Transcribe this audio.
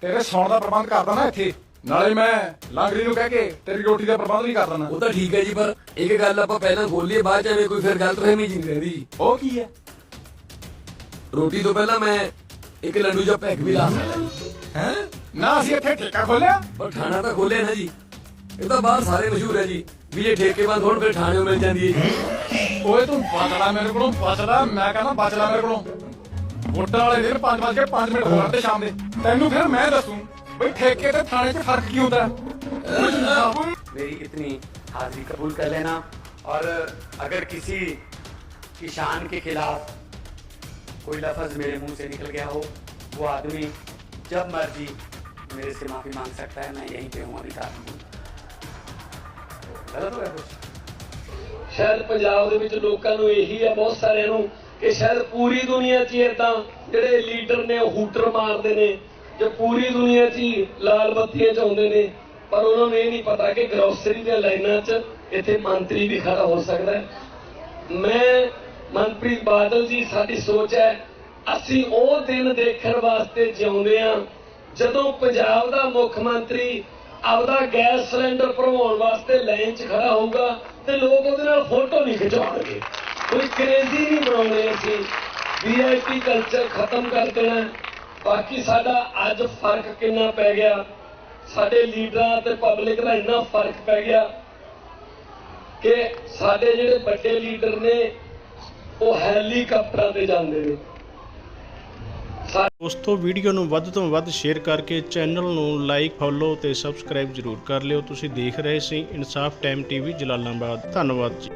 ਤੇਰੇ ਸੌਣ ਦਾ ਪ੍ਰਬੰਧ ਕਰਦਾ ਨਾ ਇੱਥੇ। ਨਾਲੇ ਮੈਂ ਲਾਂਗਰੀ ਨੂੰ ਕਹਿ ਕੇ ਤੇਰੀ ਰੋਟੀ ਦਾ ਪ੍ਰਬੰਧ ਵੀ ਕਰ ਦਿੰਦਾ। ਉਹ ਤਾਂ ਠੀਕ ਹੈ ਜੀ ਪਰ ਇੱਕ ਗੱਲ ਆਪਾਂ ਪਹਿਲਾਂ ਖੋਲੀਏ ਬਾਅਦ ਚ ਐਵੇਂ ਕੋਈ ਫਿਰ ਗਲਤਫਹਿਮੀ ਜੀ ਨਹੀਂ ਰਹਿੰਦੀ। ਉਹ ਕੀ ਹੈ? ਰੋਟੀ ਤੋਂ ਪਹਿਲਾਂ ਮੈਂ ਇੱਕ ਲੰਡੂ ਜਾਂ ਪੈਕ ਵੀ ਲਾ ਸਕਦਾ। ਹੈ? ਨਾ ਅਸੀਂ ਇੱਥੇ ਠੇਕਾ ਖੋਲਿਆ? ਪਰ ਖਾਣਾ ਤਾਂ ਖੋਲੇ ਨਾ ਜੀ। ਇਹ ਤਾਂ ਬਾਹਰ ਸਾਰੇ ਮਸ਼ਹੂਰ ਹੈ ਜੀ। ਵੀ ਜੇ ਠੇਕੇਬੰਦ ਹੋਣ ਫਿਰ ਥਾਣਿਓਂ ਮਿਲ ਜਾਂਦੀ ਹੈ ਜੀ। ਓਏ ਤੂੰ ਬਚਲਾ ਮੇਰੇ ਕੋਲੋਂ ਬਚਲਾ ਮੈਂ ਕਹਿੰਦਾ ਬਚਲਾ ਮੇਰੇ ਕੋਲੋਂ। ਵੋਟਾਂ ਵਾਲੇ ਦਿਨ 5 ਵਜੇ 5 ਮਿੰਟ ਹੋਰ ਤੇ ਸ਼ਾਮ ਦੇ ਤੈਨੂੰ ਫਿਰ ਮੈਂ ਦੱਸੂ ਬਈ ਠੇਕੇ ਤੇ ਥਾਣੇ 'ਚ ਫਰਕ ਕੀ ਹੁੰਦਾ ਹੈ? मेरी इतनी हाजिरी कबूल कर लेना और अगर किसी किसान के खिलाफ कोई लफ्ज मेरे मुंह से निकल गया हो वो आदमी जब मर्जी मेरे से माफी मांग सकता है मैं यहीं पे हूँ अभी तक गलत हो गया कुछ ਸ਼ਾਇਦ ਪੰਜਾਬ ਦੇ ਵਿੱਚ ਲੋਕਾਂ ਨੂੰ ਇਹੀ ਹੈ ਬਹੁਤ ਸਾਰਿਆਂ ਨੂੰ ਕਿ ਸ਼ਾਇਦ ਪੂਰੀ ਦੁਨੀਆ 'ਚ ਇਦਾਂ ਜਿਹੜੇ ਲੀਡਰ ਨੇ, ਉਹ ਹੂਟਰ ਮਾਰਦੇ ਨੇ, ਜੋ ਪੂਰੀ ਦੁਨੀਆ 'ਚ ਹੀ ਲਾਲ ਬੱਤੀਆਂ 'ਚ ਆਉਂਦੇ ਨੇ, ਪਰ ਉਹਨਾਂ ਨੂੰ ਇਹ ਨਹੀਂ ਪਤਾ ਕਿ ਗਰੋਸਰੀ ਦੀਆਂ ਲਾਈਨਾਂ 'ਚ ਇੱਥੇ ਮੰਤਰੀ ਵੀ ਖੜਾ ਹੋ ਸਕਦਾ ਮੈਂ ਮਨਪ੍ਰੀਤ ਬਾਦਲ ਜੀ, ਸਾਡੀ ਸੋਚ ਹੈ, ਅਸੀਂ ਉਹ ਦਿਨ ਦੇਖਣ ਵਾਸਤੇ ਜਿਉਂਦੇ ਆ ਜਦੋਂ ਪੰਜਾਬ ਦਾ ਮੁੱਖ ਮੰਤਰੀ ਆਪਦਾ ਗੈਸ ਸਿਲੰਡਰ ਭਰਵਾਉਣ ਵਾਸਤੇ ਲਾਈਨ 'ਚ ਖੜਾ ਹੋਊਗਾ ਤੇ ਲੋਕ ਉਹਦੇ ਨਾਲ ਫੋਟੋ ਨਹੀਂ ਖਿਚਵਾਉਣਗੇ ਕੋਈ ਕ੍ਰੇਜ਼ੀ ਨਹੀਂ ਬਣਾਉਣੇ ਅਸੀਂ। ਵੀਆਈਪੀ ਕਲਚਰ ਖਤਮ ਕਰ ਦੇਣਾ ਬਾਕੀ ਸਾਡਾ ਅੱਜ ਫ਼ਰਕ ਕਿੰਨਾ ਪੈ ਗਿਆ? ਸਾਡੇ ਲੀਡਰਾਂ ਤੇ ਪਬਲਿਕ ਦਾ ਇੰਨਾ ਫ਼ਰਕ ਪੈ ਗਿਆ ਕਿ ਸਾਡੇ ਜਿਹੜੇ ਵੱਡੇ ਲੀਡਰ ਨੇ, ਉਹ ਹੈਲੀਕਾਪਟਰਾਂ ਤੇ ਜਾਂਦੇ ਨੇ। ਦੋਸਤੋ ਵੀਡੀਓ ਨੂੰ ਵੱਧ ਤੋਂ ਵੱਧ ਸ਼ੇਅਰ ਕਰਕੇ ਚੈਨਲ ਨੂੰ ਲਾਈਕ ਫੋਲੋ ਤੇ ਸਬਸਕ੍ਰਾਈਬ ਜ਼ਰੂਰ ਕਰ ਲਿਓ। ਤੁਸੀਂ ਦੇਖ ਰਹੇ ਸੀ ਇਨਸਾਫ ਟਾਈਮ ਟੀਵੀ ਜਲਾਲਾਬਾਦ। ਧੰਨਵਾਦ ਜੀ।